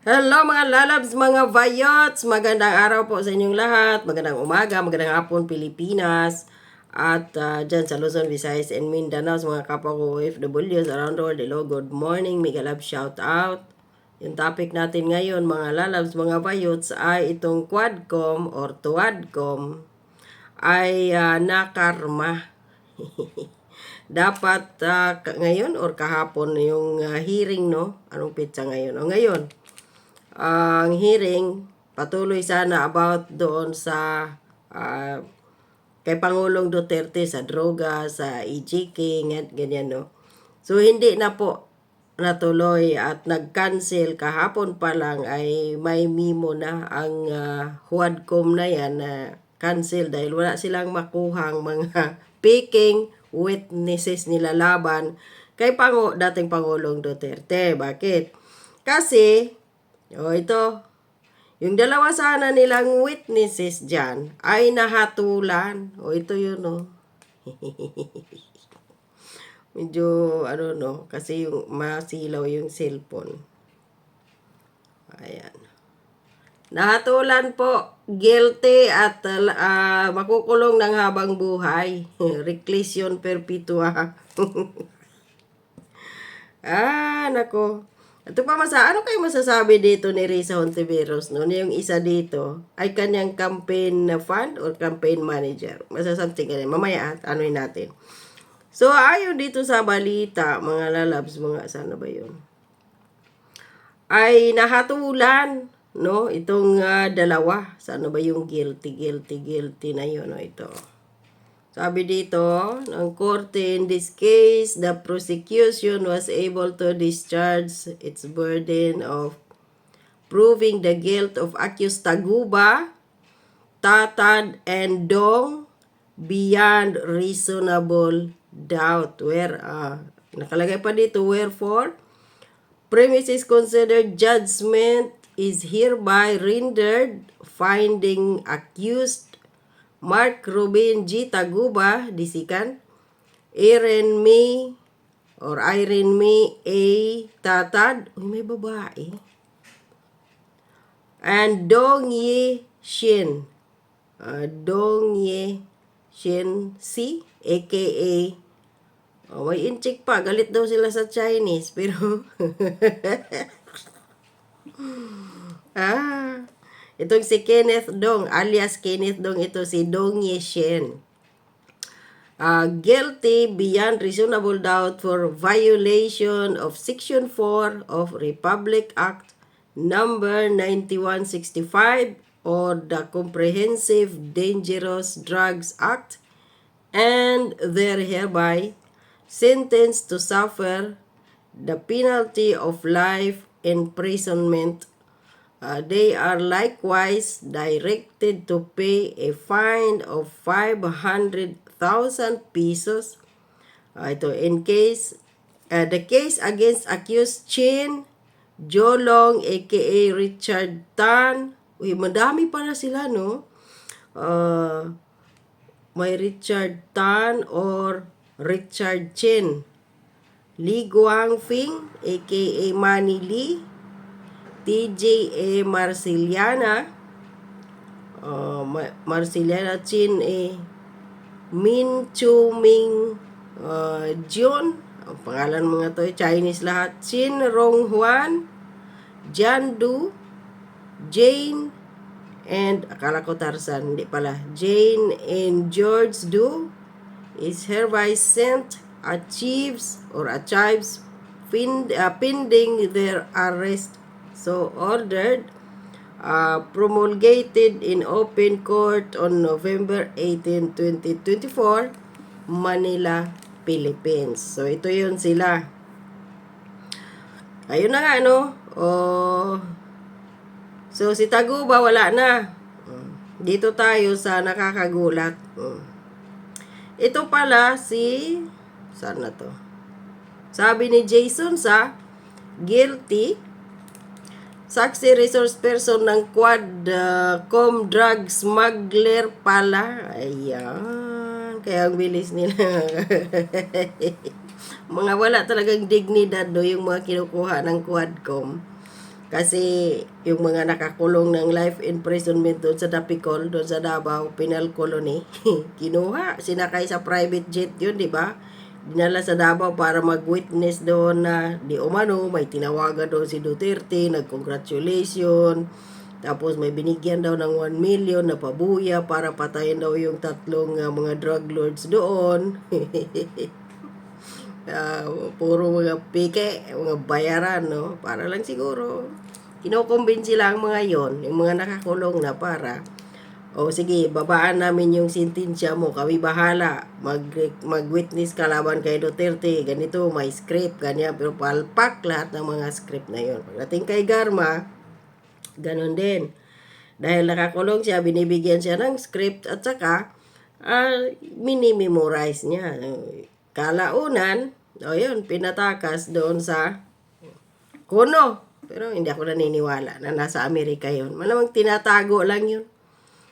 Hello mga lalabs, mga vayots! Magandang araw po sa inyong lahat. Magandang umaga, magandang hapon Pilipinas. At uh, dyan sa Luzon, Visayas, and Mindanao, sa mga kapwa ko OFWs around the world. Hello, good morning, mega love shout out. Yung topic natin ngayon, mga lalabs, mga vayots, ay itong quadcom or tuwadcom ay uh, nakarma. Dapat uh, ngayon or kahapon yung uh, hearing, no? Anong pitsa ngayon? O ngayon, ang hearing patuloy sana about doon sa uh, kay Pangulong Duterte sa droga, sa EJK, ganyan no. So hindi na po natuloy at nag-cancel kahapon pa lang ay may memo na ang uh, Huadcom na yan na uh, cancel dahil wala silang makuhang mga picking witnesses nila laban kay Pango, dating Pangulong Duterte. Bakit? Kasi o ito, yung dalawa sana nilang witnesses dyan ay nahatulan. O ito yun o. Medyo ano no, kasi yung masilaw yung cellphone. Ayan. Nahatulan po, guilty at uh, makukulong ng habang buhay. Reclusion perpetua. ah, nako. Ito pa masa, ano kayo masasabi dito ni Risa Hontiveros? No? Yung isa dito ay kanyang campaign fund or campaign manager. Masasamting ka Mamaya, ano natin. So, ayon dito sa balita, mga lalabs, mga sana ba yun? Ay nahatulan, no? Itong uh, dalawa. Sana ba yung guilty, guilty, guilty na yun, no? Ito. Sabi dito, ng korte, in this case, the prosecution was able to discharge its burden of proving the guilt of accused Taguba, Tatad, and Dong beyond reasonable doubt. Where, uh, nakalagay pa dito, wherefore, premises considered judgment is hereby rendered finding accused Mark Ruben G. Taguba, disikan. Erin May or Irene May A. Tatad. Uy, may babae. And Dong Ye Shin. Uh, Dong Ye Shin Si, aka Oh, may inchik pa. Galit daw sila sa Chinese. Pero, ah, Itong si Kenneth Dong, alias Kenneth Dong, ito si Dong Yeshen. Uh, guilty beyond reasonable doubt for violation of Section 4 of Republic Act number 9165 or the Comprehensive Dangerous Drugs Act and they're hereby sentenced to suffer the penalty of life imprisonment Uh, they are likewise directed to pay a fine of 500,000 pesos. Uh, ito, in case, uh, the case against accused Chin Jolong, aka Richard Tan. Uy, madami para sila, no? Uh, may Richard Tan or Richard Chin. Li Guangfing, aka Manny Lee. TJ Marciliana, uh, Marciliana Chin E. Min Chu Ming uh, Jun, ang pangalan mga to Chinese lahat, Chin Rong Huan, Jan Du, Jane, and akala ko Tarzan, hindi pala, Jane and George Du is hereby sent achieves or achieves pind, uh, pending their arrest So, ordered, uh, promulgated in open court on November 18, 2024, Manila, Philippines. So, ito yun sila. Ayun na nga, no? Oh, so, si Taguba, wala na. Dito tayo sa nakakagulat. Ito pala si... Saan na to? Sabi ni Jason sa guilty Saksi resource person ng Quad uh, Com Drug Smuggler pala. Ayan. Kaya ang bilis nila. mga wala talagang dignidad do yung mga kinukuha ng Quadcom. Kasi yung mga nakakulong ng life imprisonment doon sa Dapicol, doon sa Davao Penal Colony, kinuha, sinakay sa private jet yun, di ba? Dinala sa Davao para mag-witness doon na di umano, may tinawagan doon si Duterte, nag-congratulation, tapos may binigyan daw ng 1 million na pabuya para patayin daw yung tatlong ah, mga drug lords doon. Ah, puro mga pike, mga bayaran, no? Para lang siguro, kinukumbinsi lang mga yon yung mga nakakulong na para, o sige, babaan namin yung sentensya mo, kami bahala, mag, mag-witness ka laban kay Duterte, ganito, may script, ganyan, pero palpak lahat ng mga script na yon Pagdating kay Garma, ganun din. Dahil nakakulong siya, binibigyan siya ng script at saka, ah, mini-memorize niya. Kalaunan, o yun, pinatakas doon sa Kuno. Pero hindi ako naniniwala na nasa Amerika yun. Malamang tinatago lang yun.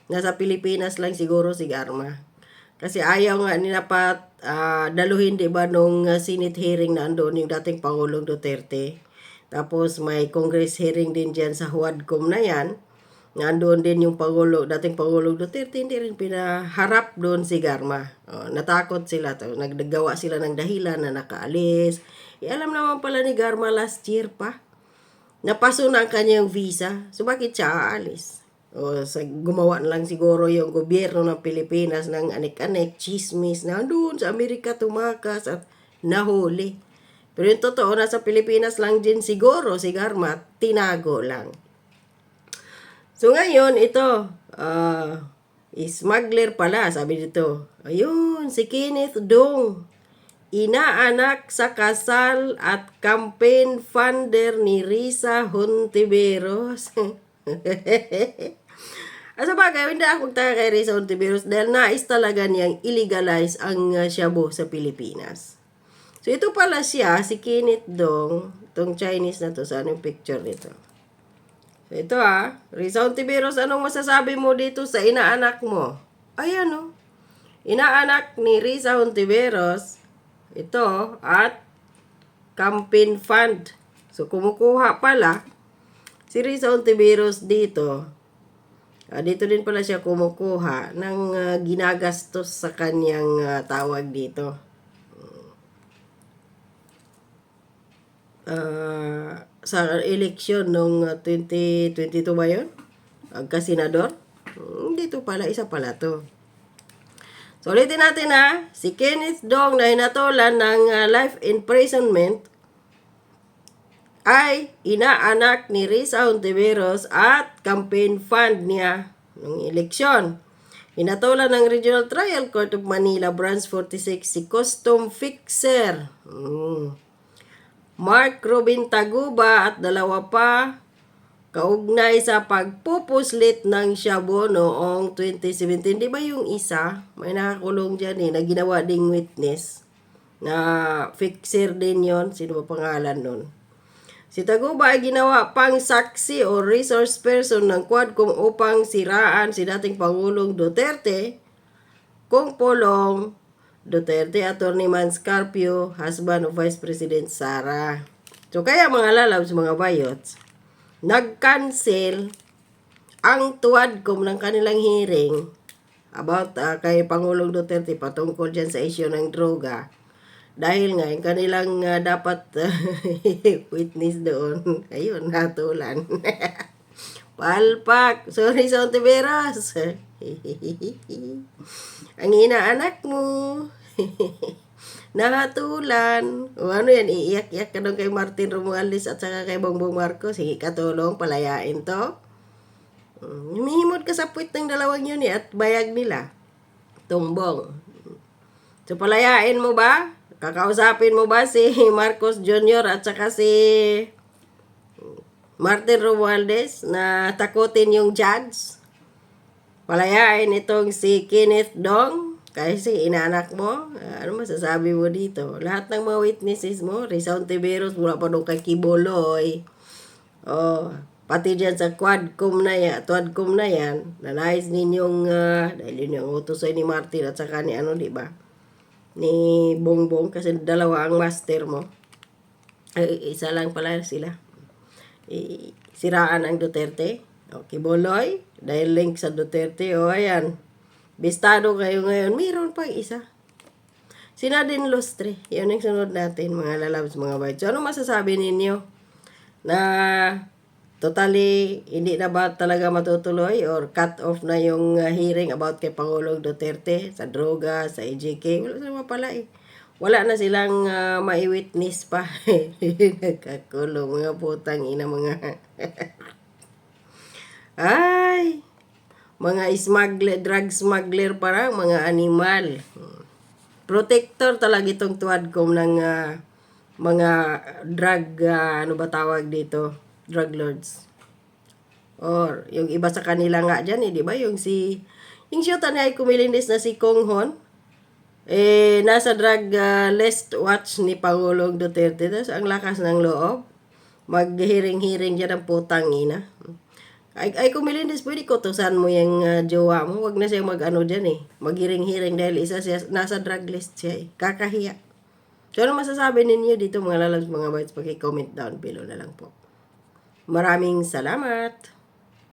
Nasa Pilipinas lang siguro si Garma. Kasi ayaw nga nila pa ah, daluhin, di ba, nung ah, Senate hearing na andun yung dating Pangulong Duterte. Tapos may Congress hearing din dyan sa Huadcom na yan. Nandoon din yung Pangulo, dating Pangulong Duterte, hindi rin pinaharap doon si Garma. O, natakot sila. To. Naggawa sila ng dahilan na nakaalis. Eh, alam naman pala ni Garma last year pa. Napaso na ang kanyang visa. So, bakit siya aalis? O, sa, gumawa lang siguro yung gobyerno ng Pilipinas ng anik-anik, chismis na doon sa Amerika tumakas at nahuli. Pero yung totoo, nasa Pilipinas lang din siguro si Garma, tinago lang. So ngayon, ito, ah, smuggler pala, sabi dito. Ayun, si Kenneth Dong. Inaanak sa kasal at campaign funder ni Risa Hontiveros. Asa bagay, hindi ako magtaka kay Risa Hontiveros dahil nais talaga niyang illegalize ang uh, shabu sa Pilipinas. So ito pala siya, si Kenneth Dong, itong Chinese na to, saan yung picture nito? So, ito ah, Risa Hontiveros, anong masasabi mo dito sa inaanak mo? Ayan oh. Inaanak ni Risa Hontiveros, ito, at campaign fund. So, kumukuha pala si Risa Hontiveros dito. Ah, dito din pala siya kumukuha ng ah, ginagastos sa kanyang ah, tawag dito. Ah, sa eleksyon ah, 2022 ba yun? Agka-senador? Hmm, dito pala, isa pala to. So, ulitin natin ha. Si Kenneth Dong na hinatulan ng ah, life imprisonment ay inaanak ni Risa Hontiveros at campaign fund niya ng eleksyon. Hinatulan ng Regional Trial Court of Manila, Branch 46, si Custom Fixer. Hmm. Mark Robin Taguba at dalawa pa kaugnay sa pagpupuslit ng Shabu noong 2017. Di ba yung isa, may nakakulong dyan eh, na ginawa ding witness na fixer din yon Sino ba pangalan nun? Si Taguba ay ginawa pang saksi o resource person ng Quadcom upang siraan si dating Pangulong Duterte kung Polong Duterte, Attorney Man Scarpio, husband of Vice President Sara. So kaya mga lalabs, mga bayots, nag-cancel ang Tuadcom ng kanilang hearing about ah, kay Pangulong Duterte patungkol dyan sa issue ng droga. Dahil nga, yung kanilang ah, dapat ah, witness doon, ayun, natulan. Palpak! Sorry sa Ontiveros! Ang inaanak mo. Nakatulan. O ano yan, iiyak-iyak ka doon kay Martin Romualdez at saka kay Bongbong Marcos. Sige, katulong, palayain to. Mm, Humihimod ka sa puwit ng dalawang yun eh, at bayag nila. Tumbong. So, palayain mo ba? Kakausapin mo ba si Marcos Jr. at saka si Martin Romualdez na takutin yung judge? Palayain itong si Kenneth Dong kasi inaanak mo. Ano masasabi mo dito? Lahat ng mga witnesses mo, Risa Ontiveros, mula pa doon kay Kiboloy. Oh, pati dyan sa quadcom na yan, quadcom na yan, na nais ninyong, ah, dahil yun yung utos ni Martin at saka ni ano, di ba? Ni Bongbong, kasi dalawa ang master mo. Ay, isa lang pala sila. Eh, siraan ang Duterte. Okay, Boloy, dahil link sa Duterte, o ayan, bistado kayo ngayon, mayroon pang isa. Si Nadine Lustre, yun ang sunod natin, mga lalabs, mga bites. So, ano masasabi ninyo? Na totally hindi na ba talaga matutuloy or cut off na yung uh, hearing about kay Pangulong Duterte sa droga, sa EJK? Wala naman pala eh. Wala na silang uh, mai-witness pa. Nagkakulong, mga putang ina, mga... Ay! Mga smuggler, drug smuggler parang, mga animal. Protector talaga itong tuwadkom ng ah, mga drug, ah, ano ba tawag dito? Drug lords. Or, yung iba sa kanila nga dyan, eh, di ba? Yung si, yung siyota Aiko Melendez na si Kong Hon, eh, nasa drug ah, list watch ni Pangulong Duterte. Tapos, ang lakas ng loob. Maghiring-hiring dyan ang putang ina. Ay, ay Melendez, pwede ko tusan mo yung ah, jowa mo. Huwag na siya mag-ano dyan eh. Maghiring-hiring dahil isa siya, nasa drug list siya eh. Kakahiya. So, ano masasabi ninyo dito mga lalabs, mga bites? Paki-comment down below na lang po. Maraming salamat!